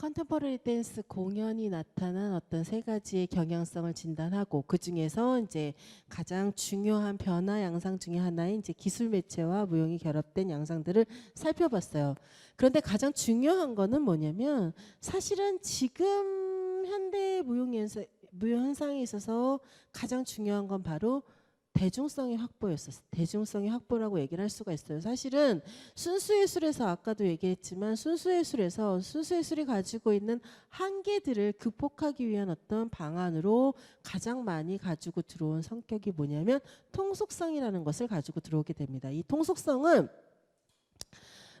컨템퍼러리 댄스 공연이 나타난 어떤 세 가지의 경향성을 진단하고 그 중에서 이제 가장 중요한 변화 양상 중에 하나인 이제 기술 매체와 무용이 결합된 양상들을 살펴봤어요. 그런데 가장 중요한 거는 뭐냐면 사실은 지금 현대 무용 현상에 있어서 가장 중요한 건 바로 대중성의 확보였었어요. 대중성의 확보라고 얘기를 할 수가 있어요. 사실은 순수예술에서 아까도 얘기했지만 순수예술에서 순수예술이 가지고 있는 한계들을 극복하기 위한 어떤 방안으로 가장 많이 가지고 들어온 성격이 뭐냐면 통속성이라는 것을 가지고 들어오게 됩니다. 이 통속성은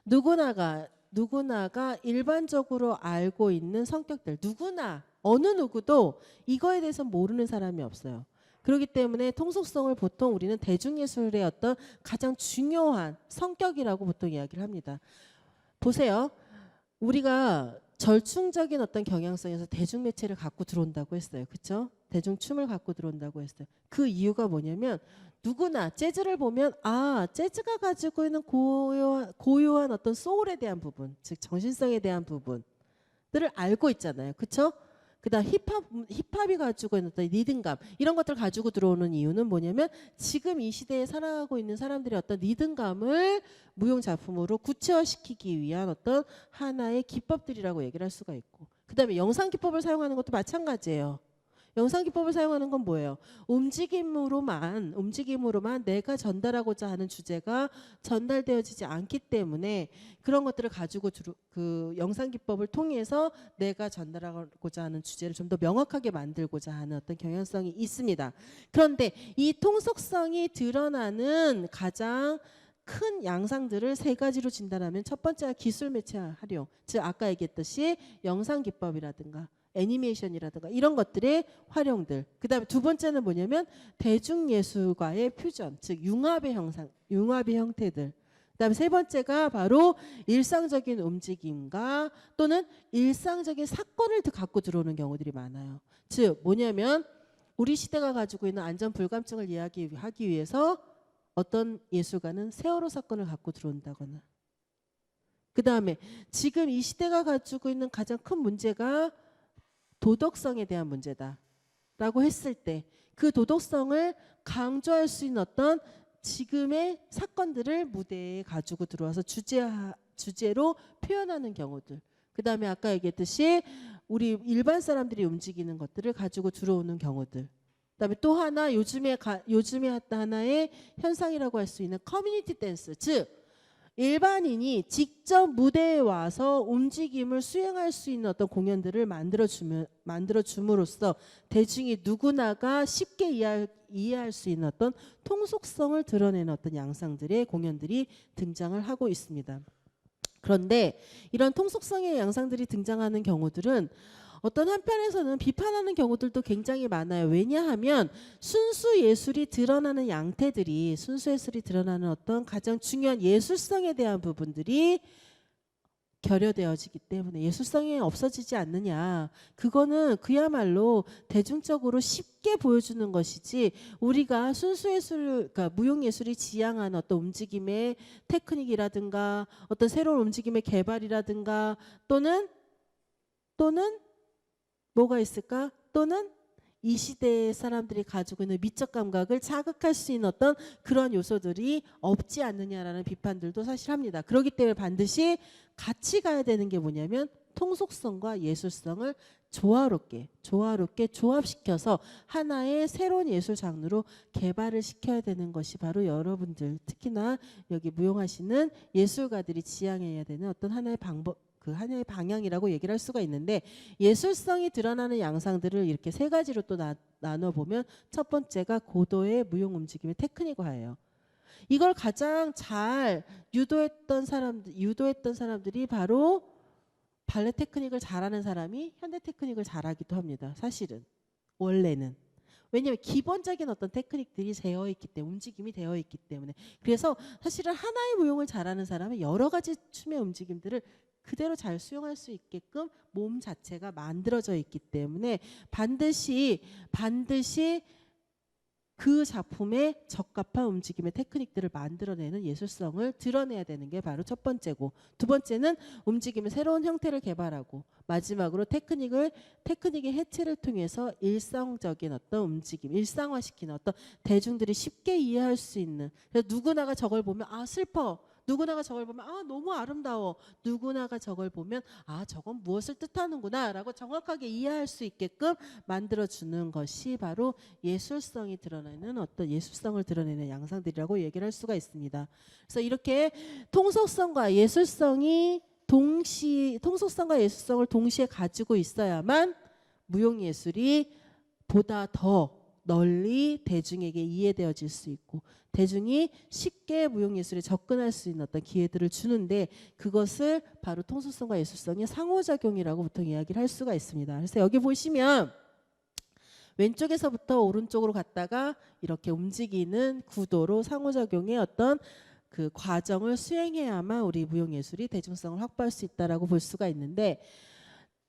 누구나가 누구나가 일반적으로 알고 있는 성격들 누구나 어느 누구도 이거에 대해서 모르는 사람이 없어요. 그렇기 때문에 통속성을 보통 우리는 대중예술의 어떤 가장 중요한 성격이라고 보통 이야기를 합니다. 보세요. 우리가 절충적인 어떤 경향성에서 대중 매체를 갖고 들어온다고 했어요. 그렇죠? 대중 춤을 갖고 들어온다고 했어요. 그 이유가 뭐냐면 누구나 재즈를 보면 아 재즈가 가지고 있는 고요한, 고요한 어떤 소울에 대한 부분, 즉 정신성에 대한 부분들을 알고 있잖아요. 그렇죠? 그다음 힙합 힙합이 가지고 있는 어떤 리듬감 이런 것들 가지고 들어오는 이유는 뭐냐면 지금 이 시대에 살아가고 있는 사람들의 어떤 리듬감을 무용 작품으로 구체화시키기 위한 어떤 하나의 기법들이라고 얘기를 할 수가 있고 그다음에 영상 기법을 사용하는 것도 마찬가지예요. 영상 기법을 사용하는 건 뭐예요? 움직임으로만 움직임으로만 내가 전달하고자 하는 주제가 전달되어지지 않기 때문에 그런 것들을 가지고 주로 그 영상 기법을 통해서 내가 전달하고자 하는 주제를 좀 더 명확하게 만들고자 하는 어떤 경향성이 있습니다. 그런데 이 통속성이 드러나는 가장 큰 양상들을 세 가지로 진단하면 첫 번째가 기술 매체 활용, 즉 아까 얘기했듯이 영상 기법이라든가 애니메이션이라든가 이런 것들의 활용들. 그다음에 두 번째는 뭐냐면 대중 예술과의 퓨전, 즉 융합의 형상, 융합의 형태들. 그다음에 세 번째가 바로 일상적인 움직임과 또는 일상적인 사건을 갖고 들어오는 경우들이 많아요. 즉 뭐냐면 우리 시대가 가지고 있는 안전 불감증을 이야기하기 위해서 어떤 예술가는 세월호 사건을 갖고 들어온다거나 그 다음에 지금 이 시대가 가지고 있는 가장 큰 문제가 도덕성에 대한 문제다 라고 했을 때 그 도덕성을 강조할 수 있는 어떤 지금의 사건들을 무대에 가지고 들어와서 주제 주제로 표현하는 경우들. 그 다음에 아까 얘기했듯이 우리 일반 사람들이 움직이는 것들을 가지고 들어오는 경우들. 그 다음에 또 하나 요즘에 가, 요즘에 하나의 현상이라고 할 수 있는 커뮤니티 댄스, 즉 일반인이 직접 무대에 와서 움직임을 수행할 수 있는 어떤 공연들을 만들어 주면 만들어 줌으로써 대중이 누구나가 쉽게 이해할, 이해할 수 있는 어떤 통속성을 드러내는 어떤 양상들의 공연들이 등장을 하고 있습니다. 그런데 이런 통속성의 양상들이 등장하는 경우들은 어떤 한편에서는 비판하는 경우들도 굉장히 많아요. 왜냐하면 순수 예술이 드러나는 양태들이 순수 예술이 드러나는 어떤 가장 중요한 예술성에 대한 부분들이 결여되어지기 때문에 예술성이 없어지지 않느냐. 그거는 그야말로 대중적으로 쉽게 보여주는 것이지 우리가 순수예술, 그러니까 무용예술이 지향하는 어떤 움직임의 테크닉이라든가 어떤 새로운 움직임의 개발이라든가 또는 또는 뭐가 있을까? 또는 이 시대의 사람들이 가지고 있는 미적 감각을 자극할 수 있는 어떤 그런 요소들이 없지 않느냐라는 비판들도 사실 합니다. 그렇기 때문에 반드시 같이 가야 되는 게 뭐냐면 통속성과 예술성을 조화롭게 조화롭게 조합시켜서 하나의 새로운 예술 장르로 개발을 시켜야 되는 것이 바로 여러분들 특히나 여기 무용하시는 예술가들이 지향해야 되는 어떤 하나의 방법 그 하나의 방향이라고 얘기를 할 수가 있는데 예술성이 드러나는 양상들을 이렇게 세 가지로 또 나, 나눠 보면 첫 번째가 고도의 무용 움직임의 테크닉화예요. 이걸 가장 잘 유도했던 사람들 유도했던 사람들이 바로 발레 테크닉을 잘하는 사람이 현대 테크닉을 잘하기도 합니다. 사실은 원래는 왜냐하면 기본적인 어떤 테크닉들이 되어 있기 때문에 움직임이 되어 있기 때문에 그래서 사실은 하나의 무용을 잘하는 사람은 여러 가지 춤의 움직임들을 그대로 잘 수용할 수 있게끔 몸 자체가 만들어져 있기 때문에 반드시 반드시 그 작품에 적합한 움직임의 테크닉들을 만들어내는 예술성을 드러내야 되는 게 바로 첫 번째고 두 번째는 움직임의 새로운 형태를 개발하고 마지막으로 테크닉을 테크닉의 해체를 통해서 일상적인 어떤 움직임, 일상화시키는 어떤 대중들이 쉽게 이해할 수 있는 그래서 누구나가 저걸 보면 아 슬퍼 누구나가 저걸 보면 아 너무 아름다워 누구나가 저걸 보면 아 저건 무엇을 뜻하는구나라고 정확하게 이해할 수 있게끔 만들어 주는 것이 바로 예술성이 드러내는 어떤 예술성을 드러내는 양상들이라고 얘기를 할 수가 있습니다. 그래서 이렇게 통속성과 예술성이 동시 통속성과 예술성을 동시에 가지고 있어야만 무용 예술이 보다 더 널리 대중에게 이해되어질 수 있고 대중이 쉽게 무용 예술에 접근할 수 있는 어떤 기회들을 주는데 그것을 바로 통속성과 예술성의 상호작용이라고 보통 이야기를 할 수가 있습니다. 그래서 여기 보시면 왼쪽에서부터 오른쪽으로 갔다가 이렇게 움직이는 구도로 상호작용의 어떤 그 과정을 수행해야만 우리 무용 예술이 대중성을 확보할 수 있다라고 볼 수가 있는데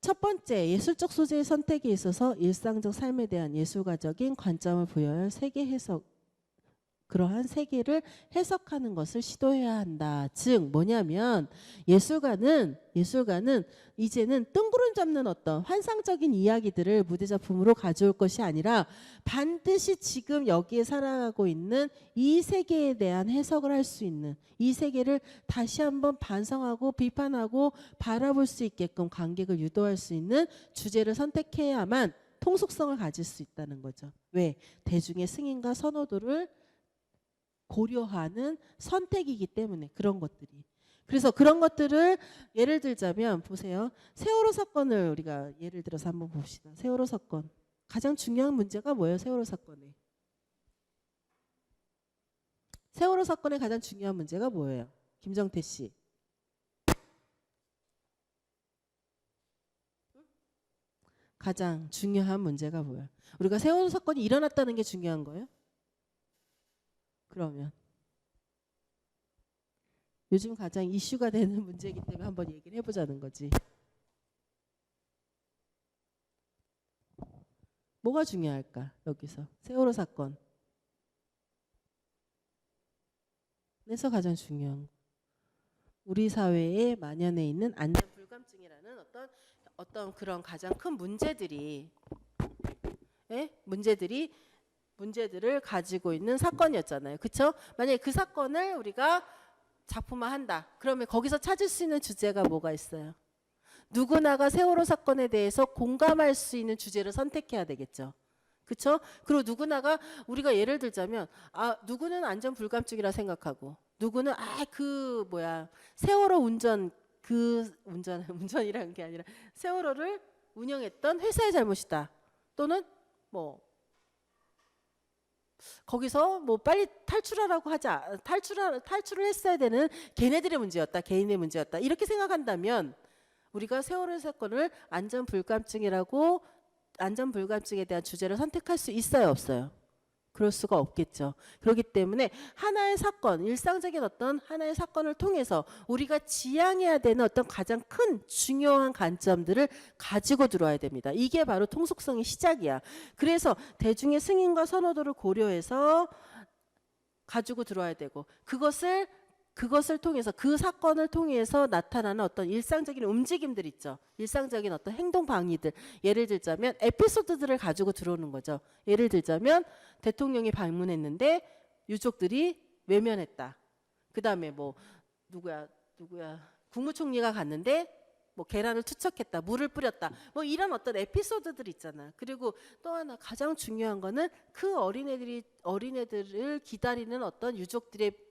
첫 번째 예술적 소재의 선택에 있어서 일상적 삶에 대한 예술가적인 관점을 부여할 세계 해석 그러한 세계를 해석하는 것을 시도해야 한다. 즉 뭐냐면 예술가는 예술가는 이제는 뜬구름 잡는 어떤 환상적인 이야기들을 무대 작품으로 가져올 것이 아니라 반드시 지금 여기에 살아가고 있는 이 세계에 대한 해석을 할 수 있는 이 세계를 다시 한번 반성하고 비판하고 바라볼 수 있게끔 관객을 유도할 수 있는 주제를 선택해야만 통속성을 가질 수 있다는 거죠. 왜? 대중의 승인과 선호도를 고려하는 선택이기 때문에 그런 것들이. 그래서 그런 것들을 예를 들자면 보세요. 세월호 사건을 우리가 예를 들어서 한번 봅시다. 세월호 사건. 가장 중요한 문제가 뭐예요? 세월호 사건에. 세월호 사건의 가장 중요한 문제가 뭐예요? 김정태 씨. 가장 중요한 문제가 뭐예요? 우리가 세월호 사건이 일어났다는 게 중요한 거예요? 그러면 요즘 가장 이슈가 되는 문제이기 때문에 한번 얘기를 해보자는 거지. 뭐가 중요할까 여기서 세월호 사건. 에서 가장 중요한 거. 우리 사회에 만연해 있는 안전 불감증이라는 어떤 어떤 그런 가장 큰 문제들이 예? 문제들이 문제들을 가지고 있는 사건이었잖아요. 그렇죠? 만약에 그 사건을 우리가 작품화한다. 그러면 거기서 찾을 수 있는 주제가 뭐가 있어요? 누구나가 세월호 사건에 대해서 공감할 수 있는 주제를 선택해야 되겠죠. 그렇죠? 그리고 누구나가 우리가 예를 들자면 아 누구는 안전 불감증이라 생각하고 누구는 아 그 뭐야 세월호 운전 그 운전 운전이라는 게 아니라 세월호를 운영했던 회사의 잘못이다. 또는 뭐 거기서 뭐 빨리 탈출하라고 하자 탈출 탈출을 했어야 되는 걔네들의 문제였다 개인의 문제였다 이렇게 생각한다면 우리가 세월호 사건을 안전 불감증이라고 안전 불감증에 대한 주제를 선택할 수 있어요 없어요 그럴 수가 없겠죠. 그렇기 때문에 하나의 사건 일상적인 어떤 하나의 사건을 통해서 우리가 지향해야 되는 어떤 가장 큰 중요한 관점들을 가지고 들어와야 됩니다. 이게 바로 통속성의 시작이야. 그래서 대중의 승인과 선호도를 고려해서 가지고 들어와야 되고 그것을 그것을 통해서 그 사건을 통해서 나타나는 어떤 일상적인 움직임들 있죠. 일상적인 어떤 행동 방위들. 예를 들자면 에피소드들을 가지고 들어오는 거죠. 예를 들자면 대통령이 방문했는데 유족들이 외면했다. 그다음에 뭐 누구야 누구야 국무총리가 갔는데 뭐 계란을 투척했다, 물을 뿌렸다, 뭐 이런 어떤 에피소드들 있잖아. 그리고 또 하나 가장 중요한 거는 그 어린애들이 어린애들을 기다리는 어떤 유족들의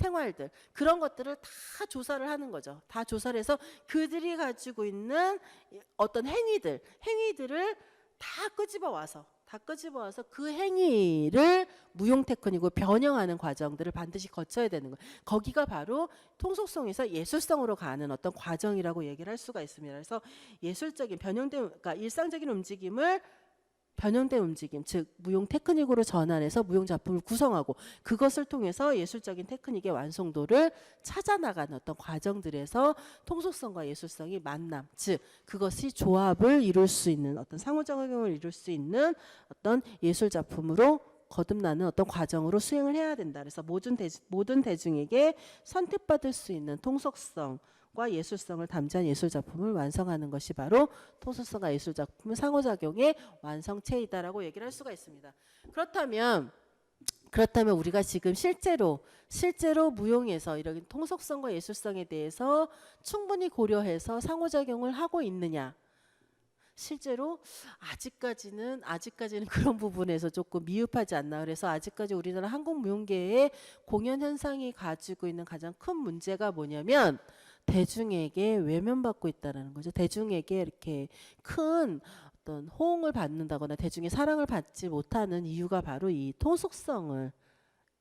생활들 그런 것들을 다 조사를 하는 거죠. 다 조사를 해서 그들이 가지고 있는 어떤 행위들, 행위들을 다 끄집어 와서 다 끄집어 와서 그 행위를 무용 테크닉으로 변형하는 과정들을 반드시 거쳐야 되는 거예요. 거기가 바로 통속성에서 예술성으로 가는 어떤 과정이라고 얘기를 할 수가 있습니다. 그래서 예술적인 변형된 그러니까 일상적인 움직임을 변형된 움직임, 즉 무용 테크닉으로 전환해서 무용 작품을 구성하고 그것을 통해서 예술적인 테크닉의 완성도를 찾아나가는 어떤 과정들에서 통속성과 예술성이 만남, 즉 그것이 조합을 이룰 수 있는 어떤 상호작용을 이룰 수 있는 어떤 예술 작품으로 거듭나는 어떤 과정으로 수행을 해야 된다. 그래서 모든 대, 모든 대중에게 선택받을 수 있는 통속성 과 예술성을 담지한 예술 작품을 완성하는 것이 바로 통속성과 예술 작품의 상호작용의 완성체이다라고 얘기를 할 수가 있습니다. 그렇다면 그렇다면 우리가 지금 실제로 실제로 무용에서 이런 통속성과 예술성에 대해서 충분히 고려해서 상호작용을 하고 있느냐? 실제로 아직까지는 아직까지는 그런 부분에서 조금 미흡하지 않나 그래서 아직까지 우리나라 한국 무용계의 공연 현상이 가지고 있는 가장 큰 문제가 뭐냐면 대중에게 외면받고 있다라는 거죠. 대중에게 이렇게 큰 어떤 호응을 받는다거나 대중의 사랑을 받지 못하는 이유가 바로 이 통속성을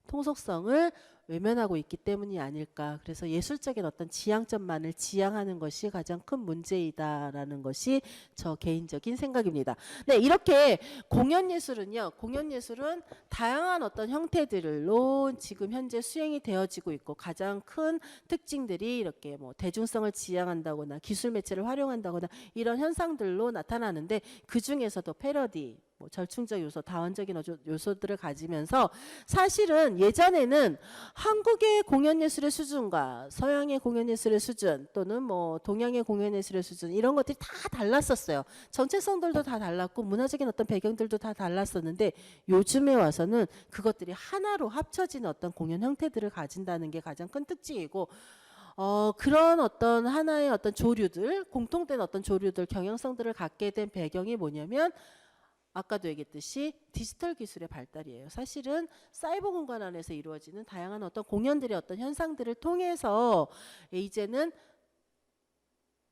통속성을 외면하고 있기 때문이 아닐까. 그래서 예술적인 어떤 지향점만을 지향하는 것이 가장 큰 문제이다라는 것이 저 개인적인 생각입니다. 네, 이렇게 공연 예술은요. 공연 예술은 다양한 어떤 형태들로 지금 현재 수행이 되어지고 있고 가장 큰 특징들이 이렇게 뭐 대중성을 지향한다거나 기술 매체를 활용한다거나 이런 현상들로 나타나는데 그 중에서도 패러디 뭐 절충적 요소, 다원적인 요소들을 가지면서 사실은 예전에는 한국의 공연 예술의 수준과 서양의 공연 예술의 수준 또는 뭐 동양의 공연 예술의 수준 이런 것들이 다 달랐었어요. 정체성들도 다 달랐고 문화적인 어떤 배경들도 다 달랐었는데 요즘에 와서는 그것들이 하나로 합쳐진 어떤 공연 형태들을 가진다는 게 가장 큰 특징이고 어, 그런 어떤 하나의 어떤 조류들, 공통된 어떤 조류들, 경향성들을 갖게 된 배경이 뭐냐면 아까도 얘기했듯이 디지털 기술의 발달이에요. 사실은 사이버 공간 안에서 이루어지는 다양한 어떤 공연들의 어떤 현상들을 통해서 이제는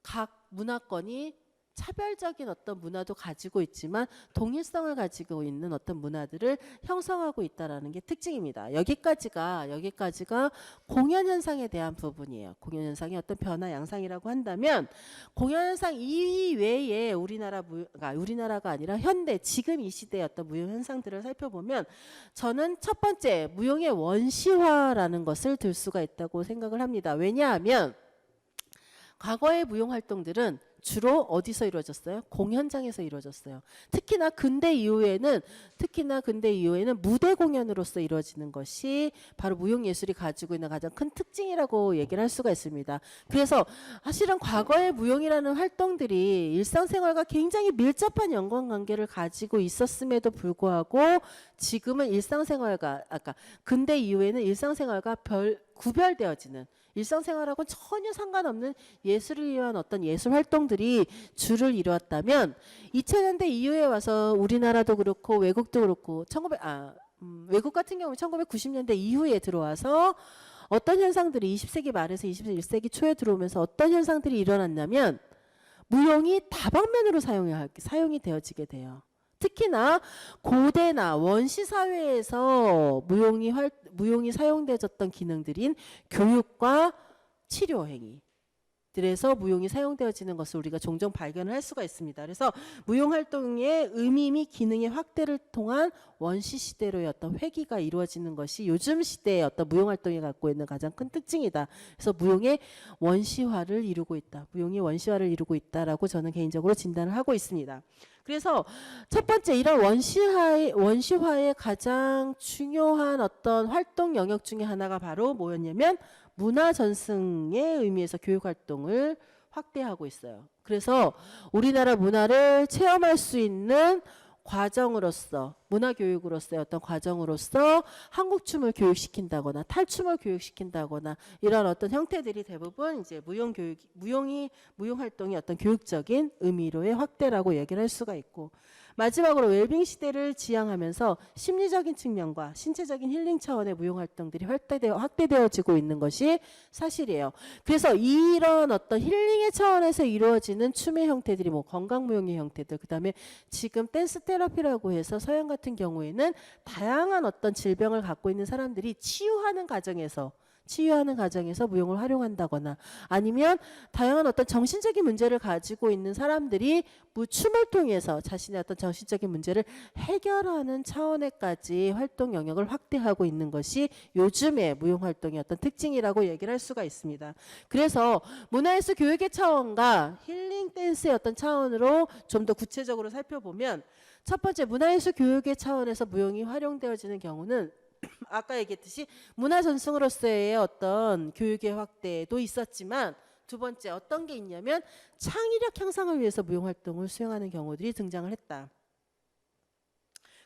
각 문화권이 차별적인 어떤 문화도 가지고 있지만 동일성을 가지고 있는 어떤 문화들을 형성하고 있다라는 게 특징입니다. 여기까지가 여기까지가 공연 현상에 대한 부분이에요. 공연 현상의 어떤 변화 양상이라고 한다면 공연 현상 이외에 우리나라 무, 아, 우리나라가 아니라 현대 지금 이 시대의 어떤 무용 현상들을 살펴보면 저는 첫 번째 무용의 원시화라는 것을 들 수가 있다고 생각을 합니다. 왜냐하면 과거의 무용 활동들은 주로 어디서 이루어졌어요? 공연장에서 이루어졌어요. 특히나 근대 이후에는 특히나 근대 이후에는 무대 공연으로서 이루어지는 것이 바로 무용 예술이 가지고 있는 가장 큰 특징이라고 얘기를 할 수가 있습니다. 그래서 사실은 과거의 무용이라는 활동들이 일상생활과 굉장히 밀접한 연관 관계를 가지고 있었음에도 불구하고 지금은 일상생활과 아까 근대 이후에는 일상생활과 별 구별되어지는 일상생활하고는 전혀 상관없는 예술을 위한 어떤 예술 활동들이 주를 이루었다면 2000년대 이후에 와서 우리나라도 그렇고 외국도 그렇고 1900 아, 음, 외국 같은 경우는 1990년대 이후에 들어와서 어떤 현상들이 20세기 말에서 21세기 초에 들어오면서 어떤 현상들이 일어났냐면 무용이 다방면으로 사용이, 사용이 되어지게 돼요. 특히나 고대나 원시 사회에서 무용이 활, 무용이 사용되어졌던 기능들인 교육과 치료 행위 들에서 무용이 사용되어지는 것을 우리가 종종 발견을 할 수가 있습니다. 그래서 무용 활동의 의미 및 기능의 확대를 통한 원시 시대로의 어떤 회귀가 이루어지는 것이 요즘 시대의 어떤 무용 활동이 갖고 있는 가장 큰 특징이다. 그래서 무용의 원시화를 이루고 있다. 무용이 원시화를 이루고 있다라고 저는 개인적으로 진단을 하고 있습니다. 그래서 첫 번째 이런 원시화의 원시화의 가장 중요한 어떤 활동 영역 중에 하나가 바로 뭐였냐면 문화 전승의 의미에서 교육 활동을 확대하고 있어요. 그래서 우리나라 문화를 체험할 수 있는 과정으로서 문화 교육으로서의 어떤 과정으로서 한국 춤을 교육시킨다거나 탈춤을 교육시킨다거나 이런 어떤 형태들이 대부분 이제 무용 교육 무용이 무용 활동이 어떤 교육적인 의미로의 확대라고 얘기를 할 수가 있고 마지막으로 웰빙 시대를 지향하면서 심리적인 측면과 신체적인 힐링 차원의 무용 활동들이 확대되어, 확대되어지고 있는 것이 사실이에요. 그래서 이런 어떤 힐링의 차원에서 이루어지는 춤의 형태들이 뭐 건강 무용의 형태들, 그다음에 지금 댄스 테라피라고 해서 서양 같은 경우에는 다양한 어떤 질병을 갖고 있는 사람들이 치유하는 과정에서 치유하는 과정에서 무용을 활용한다거나 아니면 다양한 어떤 정신적인 문제를 가지고 있는 사람들이 무 춤을 통해서 자신의 어떤 정신적인 문제를 해결하는 차원에까지 활동 영역을 확대하고 있는 것이 요즘의 무용 활동의 어떤 특징이라고 얘기를 할 수가 있습니다. 그래서 문화예술 교육의 차원과 힐링 댄스의 어떤 차원으로 좀 더 구체적으로 살펴보면 첫 번째 문화예술 교육의 차원에서 무용이 활용되어지는 경우는 아까 얘기했듯이 문화 전승으로서의 어떤 교육의 확대도 있었지만 두 번째 어떤 게 있냐면 창의력 향상을 위해서 무용 활동을 수행하는 경우들이 등장을 했다.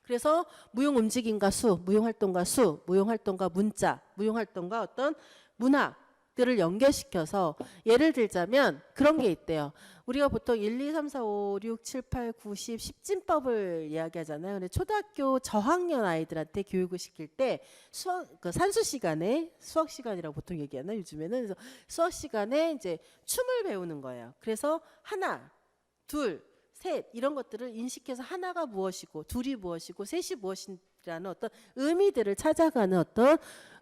그래서 무용 움직임과 수, 무용 활동과 수, 무용 활동과 문자, 무용 활동과 어떤 문화 들을 연결시켜서 예를 들자면 그런 게 있대요. 우리가 보통 1, 2, 3, 4, 5, 6, 7, 8, 9, 10, 10진법을 이야기하잖아요. 근데 초등학교 저학년 아이들한테 교육을 시킬 때 수학 그 산수 시간에 수학 시간이라고 보통 얘기하나 요즘에는 그래서 수학 시간에 이제 춤을 배우는 거예요. 그래서 하나, 둘, 셋 이런 것들을 인식해서 하나가 무엇이고 둘이 무엇이고 셋이 무엇이라는 어떤 의미들을 찾아가는 어떤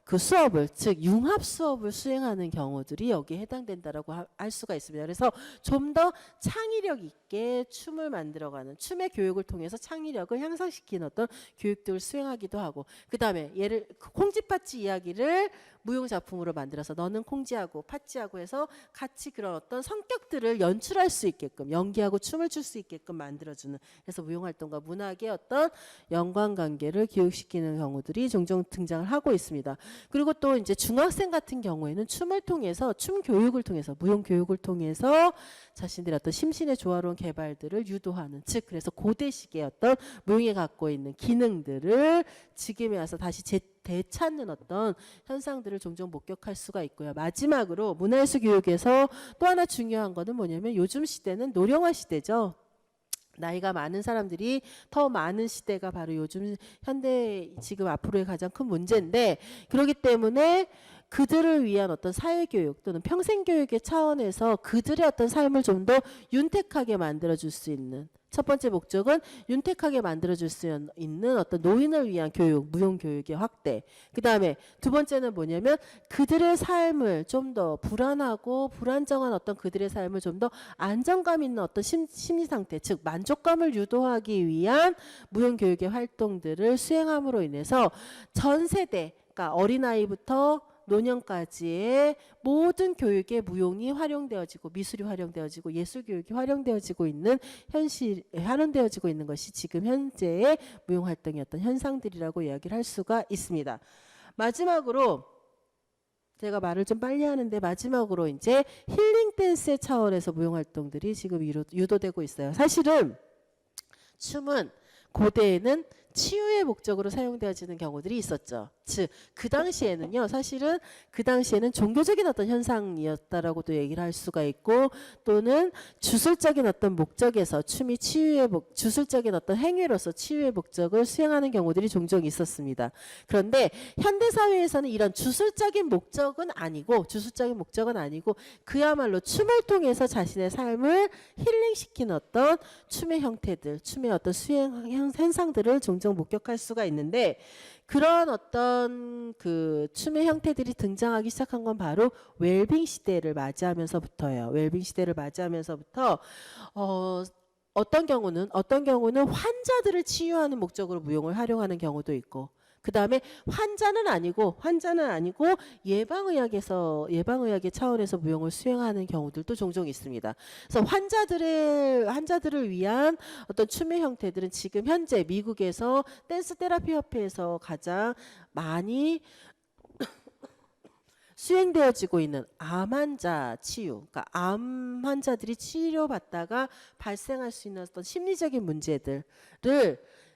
그 수업을 즉 융합 수업을 수행하는 경우들이 여기에 해당된다라고 하- 할 수가 있습니다. 그래서 좀 더 창의력 있게 춤을 만들어가는 춤의 교육을 통해서 창의력을 향상시키는 어떤 교육들을 수행하기도 하고 그 다음에 예를 파치 이야기를 무용 작품으로 만들어서 너는 콩쥐하고 파치하고 해서 같이 그런 어떤 성격들을 연출할 수 있게끔 연기하고 춤을 출 수 있게끔 만들어주는 그래서 무용 활동과 문학의 어떤 연관 관계를 교육시키는 경우들이 종종 등장을 하고 있습니다. 그리고 또 이제 중학생 같은 경우에는 춤을 통해서 춤 교육을 통해서 무용 교육을 통해서 자신들의 어떤 심신의 조화로운 개발들을 유도하는 즉 그래서 고대식의 어떤 무용이 갖고 있는 기능들을 지금에 와서 다시 재, 되찾는 어떤 현상들을 종종 목격할 수가 있고요. 마지막으로 문화예술 교육에서 또 하나 중요한 거는 뭐냐면 요즘 시대는 노령화 시대죠. 나이가 많은 사람들이 더 많은 시대가 바로 요즘 현대 지금 앞으로의 가장 큰 문제인데 그렇기 때문에 그들을 위한 어떤 사회교육 또는 평생교육의 차원에서 그들의 어떤 삶을 좀 더 윤택하게 만들어줄 수 있는 첫 번째 목적은 윤택하게 만들어줄 수 있는 어떤 노인을 위한 교육, 무용교육의 확대. 그 다음에 두 번째는 뭐냐면 그들의 삶을 좀 더 불안하고 불안정한 어떤 그들의 삶을 좀 더 안정감 있는 어떤 심, 심리 상태, 즉 만족감을 유도하기 위한 무용교육의 활동들을 수행함으로 인해서 전 세대, 그러니까 어린아이부터 노년까지의 모든 교육에 무용이 활용되어지고 미술이 활용되어지고 예술 교육이 활용되어지고 있는 현실 활용되어지고 있는 것이 지금 현재의 무용 어떤 현상들이라고 이야기를 할 수가 있습니다. 마지막으로 제가 말을 좀 빨리 하는데 마지막으로 이제 힐링 댄스의 차원에서 무용 활동들이 지금 유도, 유도되고 있어요. 사실은 춤은 고대에는 치유의 목적으로 사용되어지는 경우들이 있었죠. 즉, 그 당시에는요, 사실은 그 당시에는 종교적인 어떤 현상이었다라고도 얘기를 할 수가 있고, 또는 주술적인 어떤 목적에서 춤이 치유의 목, 주술적인 어떤 행위로서 치유의 목적을 수행하는 경우들이 종종 있었습니다. 그런데 현대 사회에서는 이런 주술적인 목적은 아니고, 주술적인 목적은 아니고, 그야말로 춤을 통해서 자신의 삶을 힐링시키는 어떤 춤의 형태들, 춤의 어떤 수행 현- 현상들을 종종 목격할 수가 있는데 그런 어떤 그 춤의 형태들이 등장하기 시작한 건 바로 웰빙 시대를 맞이하면서부터예요. 웰빙 시대를 맞이하면서부터 어 어떤 경우는 어떤 경우는 환자들을 치유하는 목적으로 무용을 활용하는 경우도 있고 그 다음에 환자는 아니고 환자는 아니고 예방의학에서 예방의학의 차원에서 무용을 수행하는 경우들도 종종 있습니다. 그래서 환자들의 환자들을 위한 어떤 춤의 형태들은 지금 현재 미국에서 댄스 테라피 협회에서 가장 많이 수행되어지고 있는 암 환자 치유, 그러니까 암 환자들이 치료받다가 발생할 수 있는 어떤 심리적인 문제들을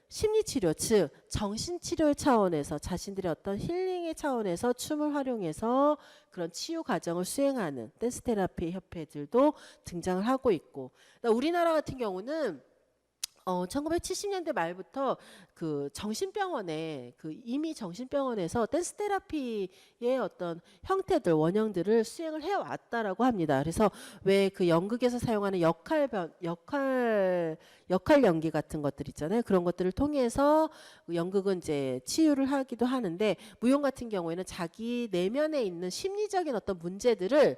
심리치료, 즉 정신치료의 차원에서 자신들의 어떤 힐링의 차원에서 춤을 활용해서 그런 치유 과정을 수행하는 댄스 테라피 협회들도 등장을 하고 있고 그러니까 우리나라 같은 경우는 어, 1970년대 말부터 그 정신병원에 그 이미 정신병원에서 댄스 테라피의 어떤 형태들 원형들을 수행을 해 왔다라고 합니다. 그래서 왜 그 연극에서 사용하는 역할 변 역할 역할 연기 같은 것들 있잖아요. 그런 것들을 통해서 연극은 이제 치유를 하기도 하는데 무용 같은 경우에는 자기 내면에 있는 심리적인 어떤 문제들을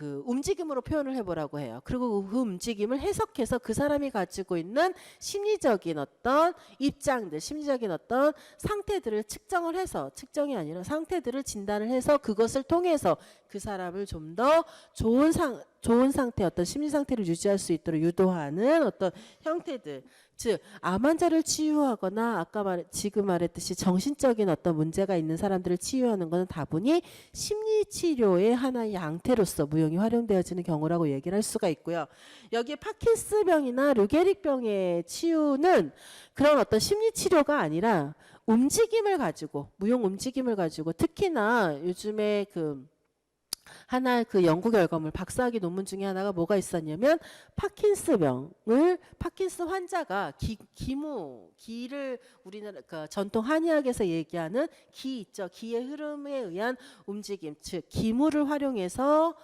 그 움직임으로 표현을 해보라고 해요. 그리고 그 움직임을 해석해서 그 사람이 가지고 있는 심리적인 어떤 입장들, 심리적인 어떤 상태들을 측정을 해서 측정이 아니라 상태들을 진단을 해서 그것을 통해서 그 사람을 좀 더 좋은 상 좋은 상태 어떤 심리 상태를 유지할 수 있도록 유도하는 어떤 형태들. 즉, 암 환자를 치유하거나 아까 말 지금 말했듯이 정신적인 어떤 문제가 있는 사람들을 치유하는 것은 다분히 심리 치료의 하나의 양태로서 무용이 활용되어지는 경우라고 얘기를 할 수가 있고요. 여기에 파킨스병이나 류게릭병의 치유는 그런 어떤 심리 치료가 아니라 움직임을 가지고 무용 움직임을 가지고 특히나 요즘에 그 하나 그 연구 결과물 박사학위 논문 중에 하나가 뭐가 있었냐면 파킨스병을 파킨스 환자가 기, 기무 기를 우리나라 그 전통 한의학에서 얘기하는 기 있죠. 기의 흐름에 의한 움직임 즉 기무를 활용해서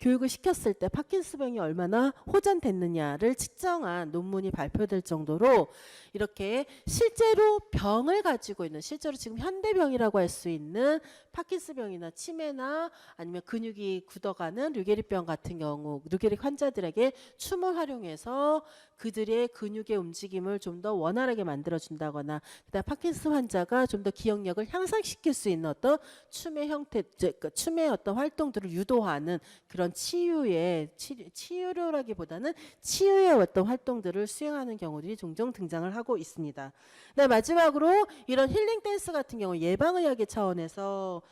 교육을 시켰을 때 파킨스병이 얼마나 호전됐느냐를 측정한 논문이 발표될 정도로 이렇게 실제로 병을 가지고 있는 실제로 지금 현대병이라고 할 수 있는 파킨스병이나 치매나 아니면 근육이 굳어가는 류게릭병 같은 경우 류게릭 환자들에게 춤을 활용해서 그들의 근육의 움직임을 좀 더 원활하게 만들어 준다거나 그다음 파킨스 환자가 좀 더 기억력을 향상시킬 수 있는 어떤 춤의 형태 즉, 그 춤의 어떤 활동들을 유도하는 그런 치유의 치, 치유라기보다는 치유의 어떤 활동들을 수행하는 경우들이 종종 등장을 하고 있습니다. 네, 마지막으로 이런 힐링 댄스 같은 경우 예방의학의 차원에서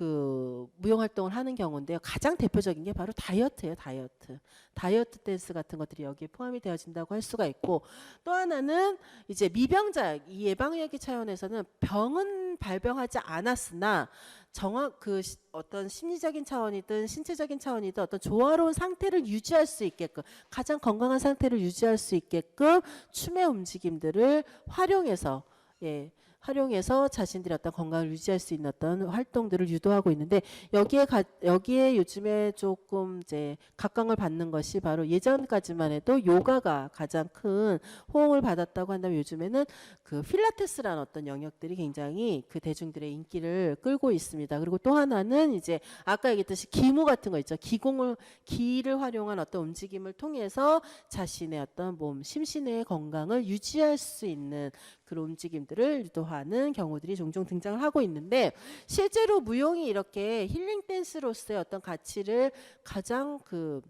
그 무용 활동을 하는 경우인데요. 가장 대표적인 게 바로 다이어트예요. 다이어트. 다이어트 댄스 같은 것들이 여기에 포함이 되어진다고 할 수가 있고 또 하나는 이제 미병자 이 예방의학의 차원에서는 병은 발병하지 않았으나 정확 그 시- 어떤 심리적인 차원이든 신체적인 차원이든 어떤 조화로운 상태를 유지할 수 있게끔 가장 건강한 상태를 유지할 수 있게끔 춤의 움직임들을 활용해서 예 활용해서 자신들의 어떤 건강을 유지할 수 있는 어떤 활동들을 유도하고 있는데 여기에 가, 여기에 요즘에 조금 이제 각광을 받는 것이 바로 예전까지만 해도 요가가 가장 큰 호응을 받았다고 한다면 요즘에는 그 필라테스라는 어떤 영역들이 굉장히 그 대중들의 인기를 끌고 있습니다. 그리고 또 하나는 이제 아까 얘기했듯이 기무 같은 거 있죠. 기공을 기를 활용한 어떤 움직임을 통해서 자신의 어떤 몸 심신의 건강을 유지할 수 있는 그런 움직임들을 유도하는 경우들이 종종 등장을 하고 있는데 실제로 무용이 이렇게 힐링 댄스로서의 어떤 가치를 가장 그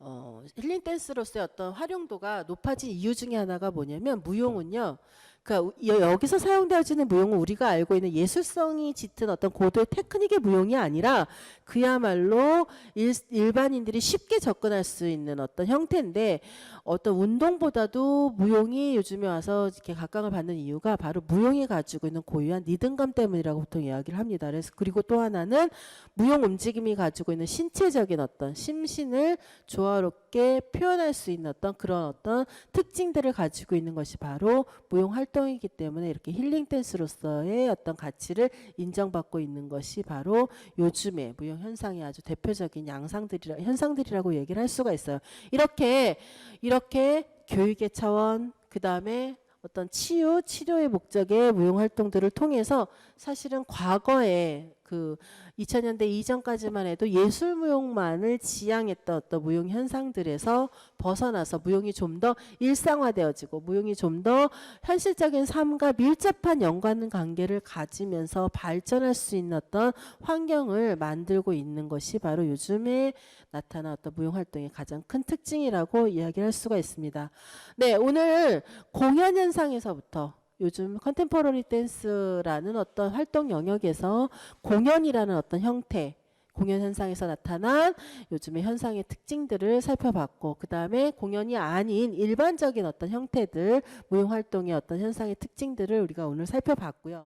어, 힐링 댄스로서의 어떤 활용도가 높아진 이유 중에 하나가 뭐냐면 무용은요. 그러니까 여- 여기서 사용되어지는 무용은 우리가 알고 있는 예술성이 짙은 어떤 고도의 테크닉의 무용이 아니라 그야말로 일, 일반인들이 쉽게 접근할 수 있는 어떤 형태인데 어떤 운동보다도 무용이 요즘에 와서 이렇게 각광을 받는 이유가 바로 무용이 가지고 있는 고유한 리듬감 때문이라고 보통 이야기를 합니다. 그래서 그리고 또 하나는 무용 움직임이 가지고 있는 신체적인 어떤 심신을 조화롭게 표현할 수 있는 어떤 그런 어떤 특징들을 가지고 있는 것이 바로 무용 활동 이기 때문에 이렇게 힐링 댄스로서의 어떤 가치를 인정받고 있는 것이 바로 요즘의 무용 현상의 아주 대표적인 양상들이라 현상들이라고 얘기를 할 수가 있어요. 이렇게 이렇게 교육의 차원 그 다음에 어떤 치유, 치료의 목적의 무용 활동들을 통해서 사실은 과거에 그 2000년대 이전까지만 해도 예술 무용만을 지향했던 어떤 무용 현상들에서 벗어나서 무용이 좀 더 일상화되어지고 무용이 좀 더 현실적인 삶과 밀접한 연관 관계를 가지면서 발전할 수 있는 어떤 환경을 만들고 있는 것이 바로 요즘에 나타난 어떤 무용 활동의 가장 큰 특징이라고 이야기할 수가 있습니다. 네, 오늘 공연 현상에서부터 요즘 컨템포러리 댄스라는 어떤 활동 영역에서 공연이라는 어떤 형태 공연 현상에서 나타난 요즘의 현상의 특징들을 살펴봤고 그 다음에 공연이 아닌 일반적인 어떤 형태들 무용 활동의 어떤 현상의 특징들을 우리가 오늘 살펴봤고요.